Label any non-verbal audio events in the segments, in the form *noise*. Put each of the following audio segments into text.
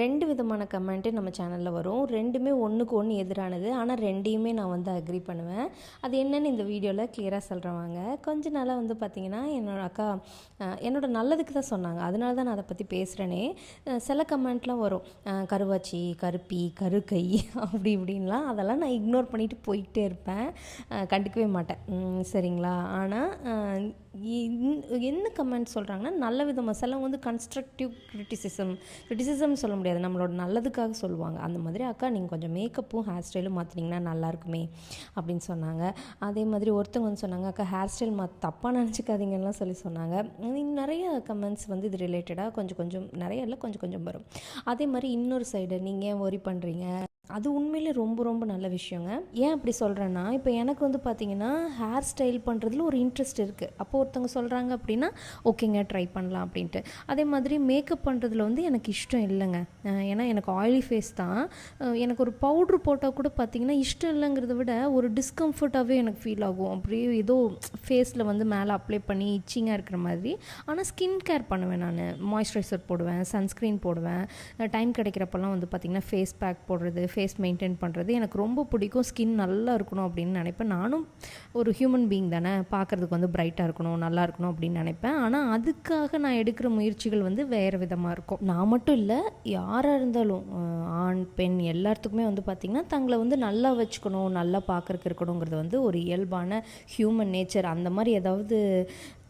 ரெண்டு விதமான கமெண்ட்டு நம்ம சேனலில் வரும். ரெண்டுமே ஒன்றுக்கு ஒன்று எதிரானது. ஆனால் ரெண்டையுமே நான் வந்து அக்ரி பண்ணுவேன். அது என்னன்னு இந்த வீடியோவில் கிளியராக சொல்கிறவாங்க கொஞ்ச நாளாக வந்து பார்த்திங்கன்னா என்னோட அக்கா என்னோட நல்லதுக்கு தான் சொன்னாங்க. அதனால தான் நான் அதை பற்றி பேசுகிறேனே சில கமெண்ட்லாம் வரும். கருவாச்சி கருப்பி கருக்கை *laughs* அப்படி இப்படின்லாம். அதெல்லாம் நான் இக்னோர் பண்ணிவிட்டு போயிட்டே இருப்பேன். கண்டுக்கவே மாட்டேன். சரிங்களா? ஆனால் என்ன கமெண்ட் சொல்கிறாங்கன்னா நல்ல விதமாக சிலவங்க வந்து கன்ஸ்ட்ரக்டிவ் கிரிட்டிசிசம் க்ரிட்டிசிசம் சொல்ல முடியாது. நம்மளோட நல்லதுக்காக சொல்லுவாங்க. அந்த மாதிரி அக்கா நீங்கள் கொஞ்சம் மேக்கப்பும் ஹேர் ஸ்டைலும் மாற்றினீங்கன்னா நல்லா இருக்குமே அப்படின்னு சொன்னாங்க. அதே மாதிரி ஒருத்தவங்க வந்து சொன்னாங்க அக்கா ஹேர் ஸ்டைல் மா தப்பாக நினச்சிக்காதீங்கலாம் சொல்லி சொன்னாங்க. நிறைய கமெண்ட்ஸ் வந்து இது ரிலேட்டடாக கொஞ்சம் கொஞ்சம் நிறைய இல்லை கொஞ்சம் கொஞ்சம் வரும். அதே மாதிரி இன்னொரு சைடு நீங்கள் ஏன் ஒரி பண்ணுறீங்க அது உண்மையிலே ரொம்ப ரொம்ப நல்ல விஷயங்க. ஏன் அப்படி சொல்கிறேன்னா இப்போ எனக்கு வந்து பார்த்தீங்கன்னா ஹேர் ஸ்டைல் பண்ணுறதுல ஒரு இன்ட்ரெஸ்ட் இருக்குது அப்போ ஒருத்தவங்க சொல்கிறாங்க அப்படின்னா ஓகேங்க ட்ரை பண்ணலாம் அப்படின்ட்டு. அதே மாதிரி மேக்கப் பண்ணுறதுல வந்து எனக்கு இஷ்டம் இல்லைங்க. ஏன்னா எனக்கு ஆயிலி ஃபேஸ் தான். எனக்கு ஒரு பவுட்ரு போட்டால் கூட பார்த்தீங்கன்னா இஷ்டம் இல்லைங்கிறத விட ஒரு டிஸ்கம்ஃபர்ட்டாகவே எனக்கு ஃபீல் ஆகும். அப்படியே ஏதோ ஃபேஸில் வந்து மேலே அப்ளை பண்ணி இச்சிங்காக இருக்கிற மாதிரி. ஆனால் ஸ்கின் கேர் பண்ணுவேன் நான். மாய்ஸ்சரைசர் போடுவேன் சன்ஸ்க்ரீன் போடுவேன். டைம் கிடைக்கிறப்பெல்லாம் வந்து பார்த்திங்கன்னா ஃபேஸ் பேக் போடுறது ஃபேஸ் மெயின்டைன் பண்ணுறது எனக்கு ரொம்ப பிடிக்கும். ஸ்கின் நல்லா இருக்கணும் அப்படின்னு நினைப்பேன். நானும் ஒரு ஹியூமன் பீயிங் தானே. பார்க்குறதுக்கு வந்து பிரைட்டாக இருக்கணும் நல்லா இருக்கணும் அப்படின்னு நினைப்பேன். ஆனால் அதுக்காக நான் எடுக்கிற முயற்சிகள் வந்து வேறு விதமாக இருக்கும். நான் மட்டும் இல்லை யாராக இருந்தாலும் ஆண் பெண் எல்லாத்துக்குமே வந்து பார்த்திங்கன்னா தங்களை வந்து நல்லா வச்சுக்கணும் நல்லா பார்க்குறக்கு இருக்கணுங்கிறது வந்து ஒரு இயல்பான ஹியூமன் நேச்சர் அந்த மாதிரி ஏதாவது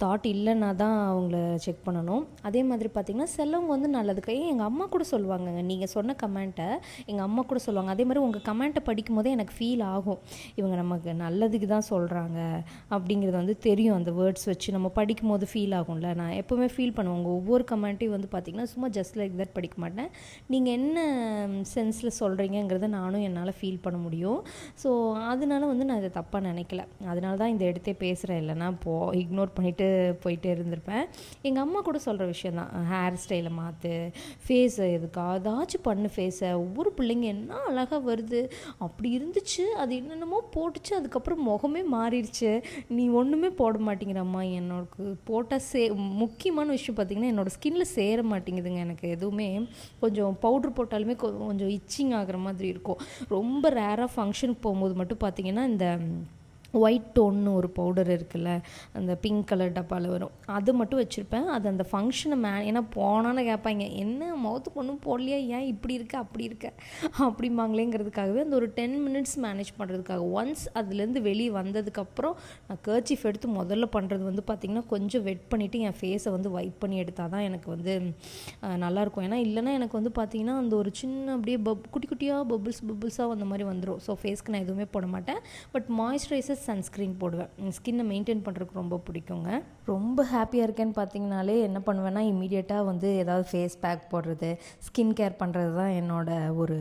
தாட் இல்லைன்னா தான் அவங்கள செக் பண்ணணும். அதே மாதிரி பார்த்திங்கன்னா சிலவங்க வந்து நல்லதுக்கு ஏன் எங்கள் அம்மா கூட சொல்லுவாங்கங்க. நீங்கள் சொன்ன கமெண்ட்டை எங்கள் அம்மா கூட சொல்லுவாங்க. அதே மாதிரி உங்கள் கமெண்ட்டை படிக்கும் போதே எனக்கு ஃபீல் ஆகும். இவங்க நமக்கு நல்லதுக்கு தான் சொல்கிறாங்க அப்படிங்கிறது வந்து தெரியும். அந்த வேர்ட்ஸ் வச்சு நம்ம படிக்கும் போது ஃபீல் ஆகும்ல. நான் எப்போவுமே ஃபீல் பண்ணுவேன். உங்கள் ஒவ்வொரு கமெண்ட்டையும் வந்து பார்த்திங்கன்னா சும்மா ஜஸ்ட் லைக் தட் படிக்க மாட்டேன். நீங்கள் என்ன சென்ஸில் சொல்கிறீங்கிறத நானும் என்னால் ஃபீல் பண்ண முடியும். ஸோ அதனால வந்து நான் இதை தப்பாக நினைக்கல. அதனால தான் இந்த இடத்தே பேசுகிறேன் இல்லைன்னா போ இக்னோர் பண்ணிவிட்டு போயிட்டே இருந்திருப்பேன். எங்கள் அம்மா கூட சொல்கிற விஷயம் தான். ஹேர் ஸ்டைலை மாற்று ஃபேஸை எதுக்கா அதாச்சும் பண்ணு ஃபேஸை ஒவ்வொரு பிள்ளைங்க என்ன அழகாக வருது. அப்படி இருந்துச்சு அது என்னென்னமோ போட்டுச்சு அதுக்கப்புறம் முகமே மாறிடுச்சு. நீ ஒன்றுமே போட மாட்டேங்கிறம்மா என்னோடக்கு போட்டால் சே முக்கியமான விஷயம் பார்த்திங்கன்னா என்னோடய ஸ்கின்ல சேர மாட்டேங்குதுங்க எனக்கு எதுவுமே. கொஞ்சம் பவுட்ரு போட்டாலுமே கொஞ்சம் இச்சிங் ஆகிற மாதிரி இருக்கும். ரொம்ப ரேராக ஃபங்க்ஷனுக்கு போகும்போது மட்டும் பார்த்திங்கன்னா இந்த ஒயிட் டோன்னு ஒரு பவுடர் இருக்குல்ல அந்த பிங்க் கலர் டப்பாவில் வரும். அது மட்டும் வச்சுருப்பேன். அது அந்த ஃபங்க்ஷனை மே ஏன்னா போனான்னு கேட்பாங்க என்ன முகத்துக்கு ஒன்றும் போடலையா? ஏன் இப்படி இருக்க? அப்படி இருக்க? அப்படிம்பாங்களேங்கிறதுக்காகவே அந்த ஒரு டென் மினிட்ஸ் மேனேஜ் பண்ணுறதுக்காக ஒன்ஸ் அதுலேருந்து வெளியே வந்ததுக்கப்புறம் நான் கர்ச்சீஃப் எடுத்து முதல்ல பண்ணுறது வந்து பார்த்திங்கன்னா கொஞ்சம் வெட் பண்ணிவிட்டு என் ஃபேஸை வந்து வைப் பண்ணி எடுத்தால் தான் எனக்கு வந்து நல்லாயிருக்கும். ஏன்னா இல்லைன்னா எனக்கு வந்து பார்த்திங்கன்னா அந்த ஒரு சின்ன அப்படியே பப் குட்டி குட்டியாக பபுள்ஸ் பபிள்ஸாக அந்த மாதிரி வந்துடும் ஸோ ஃபேஸ்க்கு நான் எதுவுமே போட மாட்டேன். பட் மாய்ஸ்சரைசர் சன்ஸ்க்ரீன் போடுவேன். ஸ்கின்னை மெயின்டைன் பண்ணுறதுக்கு ரொம்ப பிடிக்குங்க. ரொம்ப ஹாப்பியாக இருக்கேன்னு பார்த்தீங்கனாலே என்ன பண்ணுவேன்னா இமீடியட்டாக வந்து ஏதாவது ஃபேஸ் பேக் போடுறது ஸ்கின் கேர் பண்ணுறது தான் என்னோட ஒரு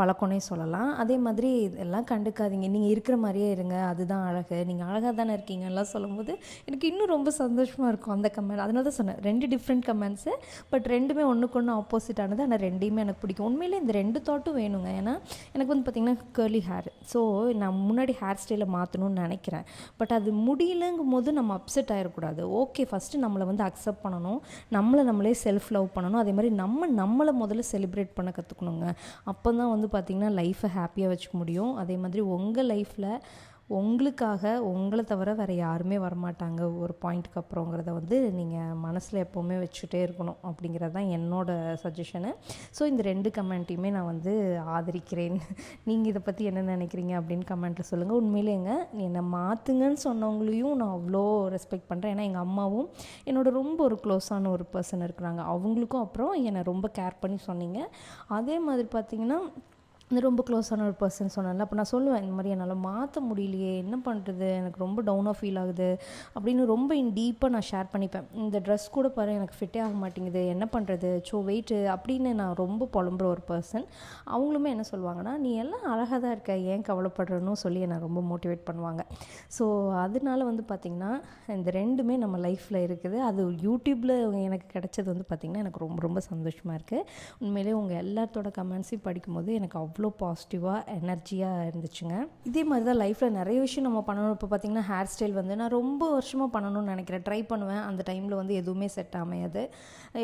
பழக்கம்னே சொல்லலாம். அதே மாதிரி இதெல்லாம் கண்டுக்காதீங்க. நீங்கள் இருக்கிற மாதிரியே இருங்க. அதுதான் அழகு. நீங்கள் அழகாக தானே இருக்கீங்கலாம் சொல்லும்போது எனக்கு இன்னும் ரொம்ப சந்தோஷமாக இருக்கும் அந்த கமெண்ட் அதனால தான் சொன்னேன். ரெண்டு டிஃப்ரெண்ட் கமெண்ட்ஸு பட் ரெண்டுமே ஒன்றுக்கு ஒன்று ஆப்போசிட் ஆனது. ஆனால் ரெண்டையுமே எனக்கு பிடிக்கும். உண்மையிலே இந்த ரெண்டு தாட்டும் வேணுங்க. ஏன்னா எனக்கு வந்து பார்த்திங்கன்னா கேர்லி ஹேர் ஸோ நான் முன்னாடி ஹேர் ஸ்டைலை மாற்றணும்னு நினைக்கிறேன். பட் அது முடியலங்கும் போது நம்ம அப்செட் ஆகிடக்கூடாது ஓகே ஃபஸ்ட்டு நம்மளை வந்து அக்செப்ட் பண்ணணும். நம்மளை நம்மளே செல்ஃப் லவ் பண்ணணும். அதே மாதிரி நம்ம நம்மளை முதல்ல செலிப்ரேட் பண்ண கற்றுக்கணுங்க அப்போ தான் வந்து பார்த்திங்கன்னா லைஃப்பை ஹாப்பியாக வச்சுக்க முடியும். அதே மாதிரி உங்கள் லைஃப்பில் உங்களுக்காக உங்களை தவிர வேறு யாருமே வரமாட்டாங்க. ஒரு பாயிண்ட்டுக்கு அப்புறங்கிறத வந்து நீங்கள் மனசில் எப்போவுமே வச்சுட்டே இருக்கணும் அப்படிங்கிறது தான் என்னோட சஜஷனு ஸோ இந்த ரெண்டு கமெண்ட்டையுமே நான் வந்து ஆதரிக்கிறேன். *laughs* நீங்கள் இதை பற்றி என்ன நினைக்கிறீங்க அப்படின்னு கமெண்ட்டில் சொல்லுங்கள் உண்மையிலேங்க என்னை மாற்றுங்கன்னு சொன்னவங்களையும் நான் அவ்வளோ ரெஸ்பெக்ட் பண்ணுறேன் ஏன்னா எங்கள் அம்மாவும் என்னோட ரொம்ப ஒரு க்ளோஸான ஒரு பர்சன் இருக்கிறாங்க. அவங்களுக்கும் அப்புறம் என்னை ரொம்ப கேர் பண்ணி சொன்னீங்க. அதே மாதிரி பார்த்திங்கன்னா ரொம்ப க்ளோஸான ஒரு பர்சன் சொன்னால அப்போ நான் சொல்லுவேன் இந்த மாதிரி என்னால் மாற்ற முடியலையே என்ன பண்ணுறது எனக்கு ரொம்ப டவுனாக ஃபீல் ஆகுது அப்படின்னு ரொம்ப இன் டீப்பாக நான் ஷேர் பண்ணிப்பேன். இந்த ட்ரெஸ் கூட பாரு எனக்கு ஃபிட்டே ஆக மாட்டேங்குது என்ன பண்ணுறது ஸோ வெயிட்டு அப்படின்னு நான் ரொம்ப புலம்புற ஒரு பர்சன் அவங்களுமே என்ன சொல்லுவாங்கன்னா நீ எல்லாம் அழகாக தான் இருக்க ஏன் கவலைப்படுறன்னு சொல்லி என்னை ரொம்ப மோட்டிவேட் பண்ணுவாங்க. ஸோ அதனால வந்து பார்த்திங்கன்னா இந்த ரெண்டுமே நம்ம லைஃப்பில் இருக்குது. அது யூடியூப்பில் எனக்கு கிடைச்சது வந்து பார்த்திங்கன்னா எனக்கு ரொம்ப ரொம்ப சந்தோஷமாக இருக்குது உண்மையிலே உங்கள் எல்லாத்தோட கமெண்ட்ஸையும் படிக்கும்போது எனக்கு அவ்வளோ அவ்வளோ பாசிட்டிவாக எனர்ஜியாக இருந்துச்சுங்க. இதே மாதிரி தான் லைஃப்பில் நிறைய விஷயம் நம்ம பண்ணணும். இப்போ பார்த்திங்கன்னா ஹேர் ஸ்டைல் வந்து நான் ரொம்ப வருஷமாக பண்ணணும்னு நினைக்கிறேன். ட்ரை பண்ணுவேன். அந்த டைமில் வந்து எதுவுமே செட் அமையாது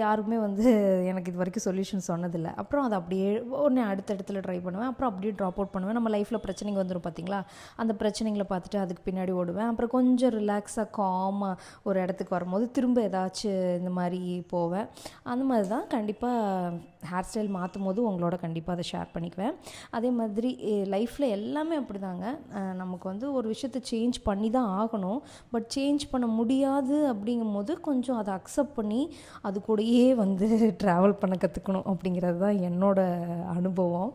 யாருமே வந்து எனக்கு இது வரைக்கும் சொல்யூஷன் சொன்னதில்லை. அப்புறம் அதை அப்படியே உடனே அடுத்த இடத்துல ட்ரை பண்ணுவேன். அப்புறம் அப்படியே ட்ராப் அவுட் பண்ணுவேன். நம்ம லைஃப்பில் பிரச்சனைங்க வந்துடும் பார்த்தீங்களா அந்த பிரச்சனைகளை பார்த்துட்டு அதுக்கு பின்னாடி ஓடுவேன். அப்புறம் கொஞ்சம் ரிலாக்ஸாக காமாக ஒரு இடத்துக்கு வரும்போது திரும்ப ஏதாச்சும் இந்த மாதிரி போவேன். அந்த மாதிரி தான் கண்டிப்பாக ஹேர் ஸ்டைல் மாற்றும் போது உங்களோட கண்டிப்பாக அதை ஷேர் பண்ணிக்குவேன். அதே மாதிரி லைஃப்பில் எல்லாமே அப்படி தாங்க நமக்கு வந்து ஒரு விஷயத்தை சேஞ்ச் பண்ணி தான் ஆகணும். பட் சேஞ்ச் பண்ண முடியாது அப்படிங்கும் போது கொஞ்சம் அதை அக்செப்ட் பண்ணி அது கூடயே வந்து ட்ராவல் பண்ண கற்றுக்கணும் அப்படிங்கிறது தான் என்னோட அனுபவம்.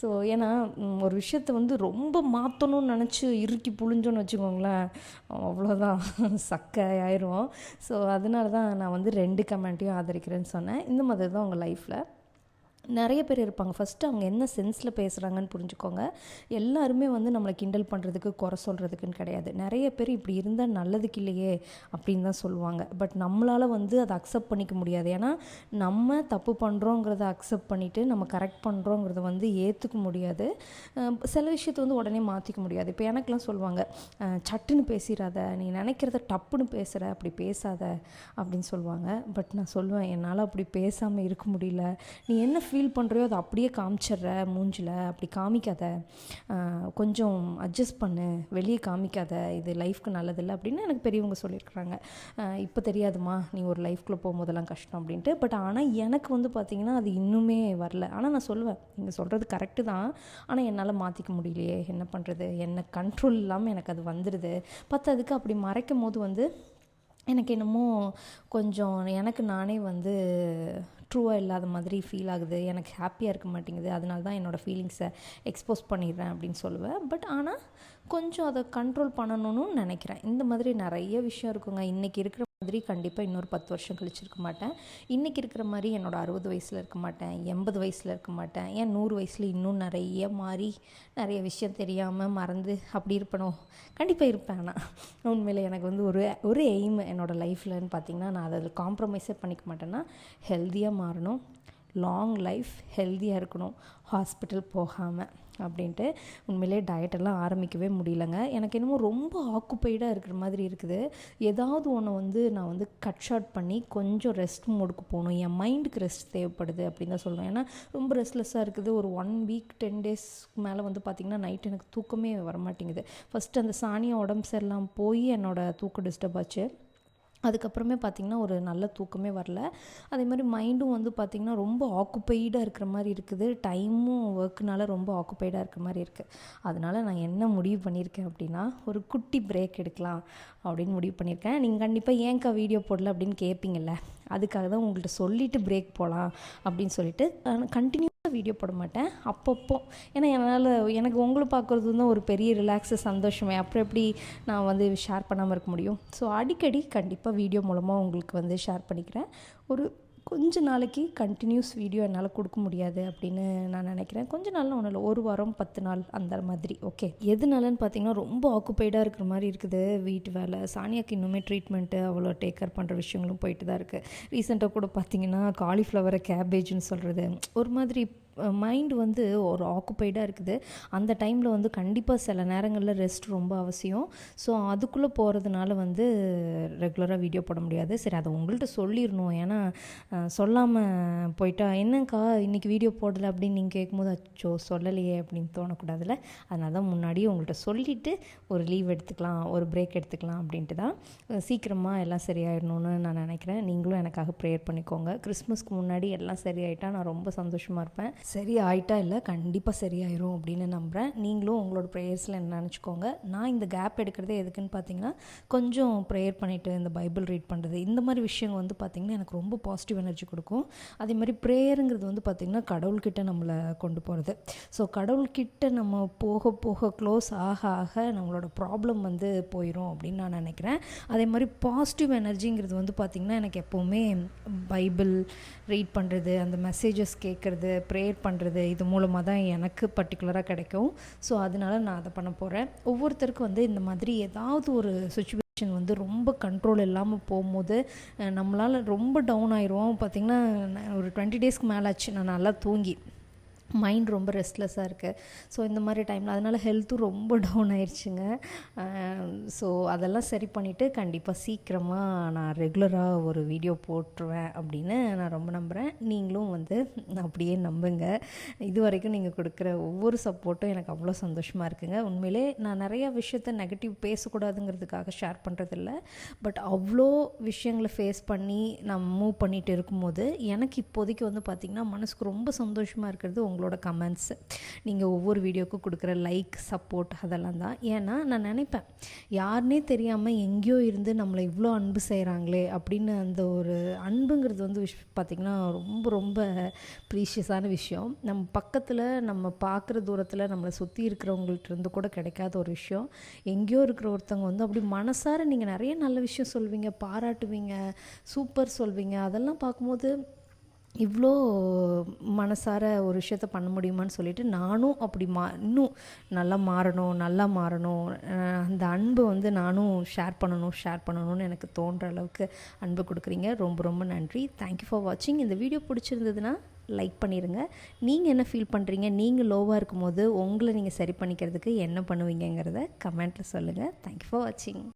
ஸோ ஏன்னா ஒரு விஷயத்தை வந்து ரொம்ப மாற்றணும்னு நினச்சி இறுக்கி புழிஞ்சோன்னு வச்சுக்கோங்களேன் அவ்வளோதான் சக்கை ஆயிரும். ஸோ அதனால தான் நான் வந்து ரெண்டு கமெண்ட்டையும் ஆதரிக்கிறேன்னு சொன்னேன். இந்த மாதிரி தான் உங்கள் லைஃப்பில் நிறைய பேர் இருப்பாங்க. ஃபஸ்ட்டு அவங்க என்ன சென்ஸில் பேசுகிறாங்கன்னு புரிஞ்சுக்கோங்க. எல்லாருமே வந்து நம்மளை கிண்டல் பண்ணுறதுக்கு குறை சொல்கிறதுக்குன்னு கிடையாது. நிறைய பேர் இப்படி இருந்தால் நல்லதுக்கு இல்லையே அப்படின்னு தான் சொல்லுவாங்க. பட் நம்மளால் வந்து அதை அக்செப்ட் பண்ணிக்க முடியாது. ஏன்னா நம்ம தப்பு பண்ணுறோங்கிறத அக்செப்ட் பண்ணிவிட்டு நம்ம கரெக்ட் பண்ணுறோங்கிறத வந்து ஏற்றுக்க முடியாது. சில விஷயத்தை வந்து உடனே மாற்றிக்க முடியாது. இப்போ எனக்கெலாம் சொல்லுவாங்க சட்டுன்னு பேசிடாத நீ நினைக்கிறத டப்புன்னு பேசுகிற அப்படி பேசாத. அப்படின்னு சொல்லுவாங்க. பட் நான் சொல்லுவேன் என்னால் அப்படி பேசாமல் இருக்க முடியல. நீ என்ன ஃபீல் ஃபீல் பண்ணுறியோ அதை அப்படியே காமிச்சிட்ற மூஞ்சில். அப்படி காமிக்காத. கொஞ்சம் அட்ஜஸ்ட் பண்ணு. வெளியே காமிக்காத. இது லைஃப்க்கு நல்லதில்லை அப்படின்னு எனக்கு பெரியவங்க சொல்லியிருக்கிறாங்க. இப்போ தெரியாதுமா நீ ஒரு லைஃப்குள்ளே போகும்போதெல்லாம் கஷ்டம் அப்படின்ட்டு. பட் ஆனால் எனக்கு வந்து பார்த்திங்கன்னா அது இன்னுமே வரல. ஆனால் நான் சொல்லுவேன். நீங்கள் சொல்கிறது கரெக்டு தான். ஆனால் என்னால் மாற்றிக்க முடியலையே. என்ன பண்ணுறது என்ன கண்ட்ரோல் இல்லாமல் எனக்கு அது வந்துடுது பத்தாதுக்கு அப்படி மறைக்கும் போது வந்து எனக்கு என்னமோ கொஞ்சம் எனக்கு நானே வந்து ட்ரூவாக இல்லாத மாதிரி ஃபீல் ஆகுது. எனக்கு ஹாப்பியாக இருக்க மாட்டேங்குது. அதனால தான் என்னோடய ஃபீலிங்ஸை எக்ஸ்போஸ் பண்ணிடுறேன் அப்படின்னு சொல்லுவேன். பட் ஆனால் கொஞ்சம் அதை கண்ட்ரோல் பண்ணணும்னு நினைக்கிறேன். இந்த மாதிரி நிறைய விஷயம் இருக்குங்க. இன்றைக்கி இருக்கிற மாதிரி கண்டிப்பாக இன்னொரு பத்து வருஷம் கழிச்சு இருக்க மாட்டேன். இன்றைக்கி இருக்கிற மாதிரி என்னோடய அறுபது வயசில் இருக்க மாட்டேன் எண்பது வயசில் இருக்க மாட்டேன். ஏன் நூறு வயசில் இன்னும் நிறைய மாறி நிறைய விஷயம் தெரியாமல் மறந்து அப்படி இருப்பனோ? கண்டிப்பாக இருப்பேன் ஆனால் உண்மையில் எனக்கு வந்து ஒரு ஒரு எய்ம் என்னோடய லைஃப்லன்னு பார்த்திங்கன்னா நான் அதில் காம்ப்ரமைஸே பண்ணிக்க மாட்டேன்னா ஹெல்த்தியாக மாறணும். லாங் லைஃப் ஹெல்த்தியாக இருக்கணும். ஹாஸ்பிட்டல் போகாமல் அப்படின்ட்டு உண்மையிலே டயட்டெல்லாம் ஆரம்பிக்கவே முடியலங்க. எனக்கு என்னமோ ரொம்ப ஆக்குப்பைடாக இருக்கிற மாதிரி இருக்குது. ஏதாவது ஒன்று வந்து நான் வந்து கட் ஷார்ட் பண்ணி கொஞ்சம் ரெஸ்ட் மோடுக்கு போகணும். என் மைண்டுக்கு ரெஸ்ட் தேவைப்படுது அப்படின்னு தான் சொல்லுவேன் ஏன்னா ரொம்ப ரெஸ்ட்லெஸ்ஸாக இருக்குது. ஒரு ஒன் வீக் டென் டேஸ் மேலே வந்து பார்த்திங்கன்னா நைட் எனக்கு தூக்கமே வர மாட்டேங்குது ஃபஸ்ட்டு அந்த சானியா உடம்பு சரியில்லாமல் போய் என்னோடய தூக்கம் டிஸ்டர்ப் ஆச்சு. அதுக்கப்புறமே பார்த்திங்கன்னா ஒரு நல்ல தூக்கமே வரல. அதே மாதிரி மைண்டும் வந்து பார்த்திங்கன்னா ரொம்ப ஆக்குப்பைடாக இருக்கிற மாதிரி இருக்குது. டைமும் ஒர்க்குனால ரொம்ப ஆக்குப்பைடாக இருக்கிற மாதிரி இருக்குது அதனால் நான் என்ன முடிவு பண்ணியிருக்கேன் அப்படின்னா ஒரு குட்டி பிரேக் எடுக்கலாம் அப்படின்னு முடிவு பண்ணியிருக்கேன். நீங்கள் கண்டிப்பாக ஏன்க்கா வீடியோ போடல அப்படின்னு கேட்பீங்கள்ல அதுக்காக தான் உங்கள்கிட்ட சொல்லிவிட்டு பிரேக் போகலாம் அப்படின்னு சொல்லிட்டு கண்டினியூஸாக வீடியோ போட மாட்டேன். அப்பப்போ. ஏன்னா என்னால் எனக்கு உங்களை பார்க்குறது தான் ஒரு பெரிய ரிலாக்ஸு சந்தோஷமே. அப்புறம் எப்படி நான் வந்து ஷேர் பண்ணாமல் இருக்க முடியும்? ஸோ அடிக்கடி கண்டிப்பாக வீடியோ மூலமாக உங்களுக்கு வந்து ஷேர் பண்ணிக்கிறேன். ஒரு கொஞ்ச நாளைக்கு கண்டினியூஸ் வீடியோ என்னால் கொடுக்க முடியாது அப்படின்னு நான் நினைக்கிறேன். கொஞ்ச நாள்னு ஒன்றும் இல்லை. ஒரு வாரம் பத்து நாள் அந்த மாதிரி. ஓகே எதுனாலன்னு பார்த்தீங்கன்னா ரொம்ப ஆக்குப்பைடாக இருக்கிற மாதிரி இருக்குது வீட்டு வேலை. சானியாக்கு இன்னுமே ட்ரீட்மெண்ட்டு அவ்வளோ டேக் கேர் பண்ணுற விஷயங்களும் போயிட்டு தான் இருக்குது ரீசெண்டாக கூட பார்த்தீங்கன்னா காலிஃப்ளவரை கேபேஜ்னு சொல்கிறது ஒரு மாதிரி மைண்ட் வந்து ஒரு ஆக்குப்பைடாக இருக்குது. அந்த டைமில் வந்து கண்டிப்பாக சில நேரங்களில் ரெஸ்ட் ரொம்ப அவசியம். ஸோ அதுக்குள்ளே போகிறதுனால வந்து ரெகுலராக வீடியோ போட முடியாது. சரி அதை உங்கள்கிட்ட சொல்லிடணும் ஏன்னா சொல்லாமல் போயிட்டா என்னங்க்கா இன்றைக்கி வீடியோ போடலை அப்படின்னு நீங்கள் கேட்கும்போது அச்சோ சொல்லலையே அப்படின்னு தோணக்கூடாதுல்ல. அதனால தான் முன்னாடியே உங்கள்கிட்ட சொல்லிவிட்டு ஒரு லீவ் எடுத்துக்கலாம் ஒரு பிரேக் எடுத்துக்கலாம் அப்படின்ட்டு தான். சீக்கிரமாக எல்லாம் சரியாயிடணும்னு நான் நினைக்கிறேன். நீங்களும் எனக்காக ப்ரேயர் பண்ணிக்கோங்க. கிறிஸ்மஸ்க்கு முன்னாடி எல்லாம் சரியாயிட்டா நான் ரொம்ப சந்தோஷமாக இருப்பேன். சரி ஆயிட்டா இல்லை கண்டிப்பாக சரியாயிரும் அப்படின்னு நம்புகிறேன் நீங்களும் உங்களோட ப்ரேயர்ஸில் என்ன நினச்சிக்கோங்க. நான் இந்த கேப் எடுக்கிறதே எதுக்குன்னு பார்த்தீங்கன்னா கொஞ்சம் ப்ரேயர் பண்ணிவிட்டு இந்த பைபிள் ரீட் பண்ணுறது இந்த மாதிரி விஷயங்கள் வந்து பார்த்திங்கன்னா எனக்கு ரொம்ப பாசிட்டிவ் எனர்ஜி கொடுக்கும். அதே மாதிரி ப்ரேயருங்கிறது வந்து பார்த்திங்கன்னா கடவுள்கிட்ட நம்மளை கொண்டு போகிறது ஸோ கடவுள்கிட்ட நம்ம போக போக க்ளோஸ் ஆக ஆக நம்மளோட ப்ராப்ளம் வந்து போயிடும் அப்படின்னு நான் நினைக்கிறேன். அதே மாதிரி பாசிட்டிவ் எனர்ஜிங்கிறது வந்து பார்த்திங்கன்னா எனக்கு எப்போவுமே பைபிள் ரீட் பண்ணுறது அந்த மெசேஜஸ் கேட்குறது ப்ரேயர் பண்ணுறது இது மூலமாக தான் எனக்கு பர்டிகுலராக கிடைக்கும். ஸோ அதனால நான் அதை பண்ண போகிறேன் ஒவ்வொருத்தருக்கும் வந்து இந்த மாதிரி ஏதாவது ஒரு சுச்சுவேஷன் வந்து ரொம்ப கண்ட்ரோல் இல்லாமல் போகும்போது நம்மளால் ரொம்ப டவுன் ஆயிடுவோம். பார்த்திங்கன்னா ஒரு டுவெண்ட்டி டேஸ்க்கு மேலே ஆச்சு நான் நல்லா தூங்கி. மைண்ட் ரொம்ப ரெஸ்ட்லெஸ்ஸாக இருக்குது ஸோ இந்த மாதிரி டைமில் அதனால் ஹெல்த்தும் ரொம்ப டவுன் ஆயிடுச்சுங்க ஸோ அதெல்லாம் சரி பண்ணிவிட்டு கண்டிப்பாக சீக்கிரமாக நான் ரெகுலராக ஒரு வீடியோ போட்டுருவேன் அப்படின்னு நான் ரொம்ப நம்புகிறேன் நீங்களும் வந்து அப்படியே நம்புங்க. இது வரைக்கும் நீங்கள் கொடுக்குற ஒவ்வொரு சப்போர்ட்டும் எனக்கு அவ்வளோ சந்தோஷமாக இருக்குங்க. உண்மையிலே நான் நிறையா விஷயத்த நெகட்டிவ் பேசக்கூடாதுங்கிறதுக்காக ஷேர் பண்ணுறதில்ல பட் அவ்வளோ விஷயங்களை ஃபேஸ் பண்ணி நான் மூவ் பண்ணிகிட்டு இருக்கும்போது எனக்கு இப்போதைக்கு வந்து பார்த்திங்கன்னா மனசுக்கு ரொம்ப சந்தோஷமாக இருக்கிறது உங்களோட கமெண்ட்ஸ் நீங்கள் ஒவ்வொரு வீடியோக்கும் கொடுக்குற லைக் சப்போர்ட் அதெல்லாம் தான். ஏன்னா நான் நினைப்பேன் யாருனே தெரியாமல் எங்கேயோ இருந்து நம்மளை இவ்வளோ அன்பு செய்கிறாங்களே அப்படின்னு அந்த ஒரு அன்புங்கிறது வந்து விஷ் பார்த்திங்கன்னா ரொம்ப ரொம்ப ப்ரீஷியஸான விஷயம். நம்ம பக்கத்தில் நம்ம பார்க்குற தூரத்தில் நம்மளை சுற்றி இருக்கிறவங்கள்ட்ட இருந்து கூட கிடைக்காத ஒரு விஷயம். எங்கேயோ இருக்கிற ஒருத்தவங்க வந்து அப்படி மனசார நீங்கள் நிறைய நல்ல விஷயம் சொல்வீங்க பாராட்டுவீங்க சூப்பர் சொல்வீங்க. அதெல்லாம் பார்க்கும்போது இவ்வளோ மனசார ஒரு விஷயத்த பண்ண முடியுமான்னு சொல்லிட்டு நானும் அப்படி மா இன்னும் நல்லா மாறணும் நல்லா மாறணும். அந்த அன்பு வந்து நானும் ஷேர் பண்ணணும் ஷேர் பண்ணணும்னு எனக்கு தோன்ற அளவுக்கு அன்பு கொடுக்குறீங்க. ரொம்ப ரொம்ப நன்றி. தேங்க்யூ ஃபார் வாட்சிங் இந்த வீடியோ பிடிச்சிருந்ததுன்னா லைக் பண்ணிடுங்க நீங்கள் என்ன ஃபீல் பண்ணுறீங்க நீங்கள் லோவாக இருக்கும்போது உங்களை நீங்கள் சரி பண்ணிக்கிறதுக்கு என்ன பண்ணுவீங்கங்கிறத கமெண்ட்டில் சொல்லுங்கள் தேங்க்யூ ஃபார் வாட்சிங்